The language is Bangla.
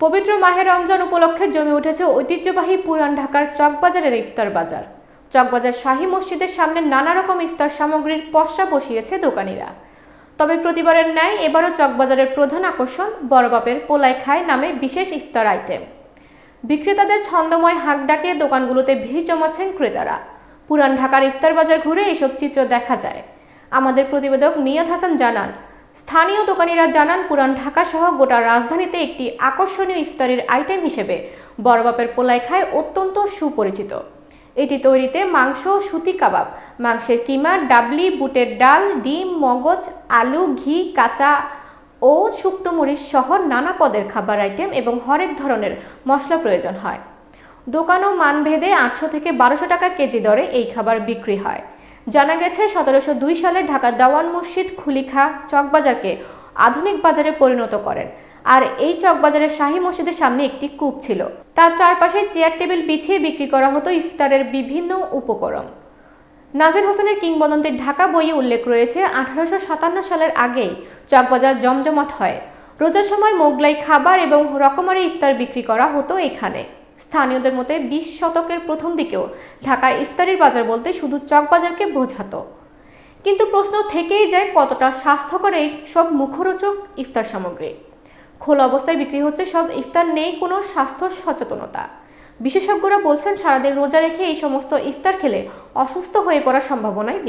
পবিত্র মাহে রমজান উপলক্ষে জমে উঠেছে ঐতিহ্যবাহী পুরান ঢাকার চকবাজারের ইফতার বাজার। চকবাজার শাহী মসজিদের সামনে নানা রকম ইফতার সামগ্রীর পসরা বসিয়েছে দোকানিরা। তবে প্রতিবারের ন্যায় এবারও চকবাজারের প্রধান আকর্ষণ বড়বাপের পোলাই খায় নামে বিশেষ ইফতার আইটেম। বিক্রেতাদের ছন্দময় হাঁক ডাকে দোকানগুলোতে ভিড় জমাচ্ছেন ক্রেতারা। পুরান ঢাকার ইফতার বাজার ঘুরে এসব চিত্র দেখা যায়। আমাদের প্রতিবেদক নিয়াদ হাসান জানান স্থানীয় দোকানিরা জানান, পুরান ঢাকা সহ গোটা রাজধানীতে একটি আকর্ষণীয় ইফতারির আইটেম হিসেবে বড়বাপের পোলাই খায় অত্যন্ত সুপরিচিত। এটি তৈরিতে মাংস, সুতি কাবাব, মাংসের কিমা, ডাবলি, বুটের ডাল, ডিম, মগজ, আলু, ঘি, কাঁচা ও শুকনো মরিচ সহ নানা পদের খাবার আইটেম এবং হরেক ধরনের মশলা প্রয়োজন হয়। দোকান ও মানভেদে আটশো থেকে বারোশো টাকা কেজি দরে এই খাবার বিক্রি হয়। জানা গেছে, সতেরোশো দুই সালে ঢাকা দাওয়ান মসজিদ খুলিখা চকবাজারকে আধুনিক বাজারে পরিণত করেন। আর এই চকবাজারের শাহী মসজিদের সামনে একটি কূপ ছিল। তার চারপাশে চেয়ার টেবিল বিছিয়ে বিক্রি করা হতো ইফতারের বিভিন্ন উপকরণ। নাজির হোসেনের কিংবদন্তির ঢাকা বইয়ে উল্লেখ রয়েছে, আঠারোশো সাতান্ন সালের আগেই চকবাজার জমজমাট হয়। রোজার সময় মোগলাই খাবার এবং রকমারি ইফতার বিক্রি করা হতো এখানে। স্থানীয়দের মতে বিশ শতকের প্রথম দিকেও ঢাকায় ইফতারির বাজার বলতে শুধু চকবাজারকে বোঝাতো কিন্তু প্রশ্ন থেকেই যায় কতটা স্বাস্থ্যকর এই সব মুখরোচক ইফতার সামগ্রী খোলা অবস্থায় বিক্রি হচ্ছে সব ইফতার নেই কোনো স্বাস্থ্য সচেতনতা বিশেষজ্ঞরা বলছেন সারাদিন রোজা রেখে এই সমস্ত ইফতার খেলে অসুস্থ হয়ে পড়ার সম্ভাবনাই।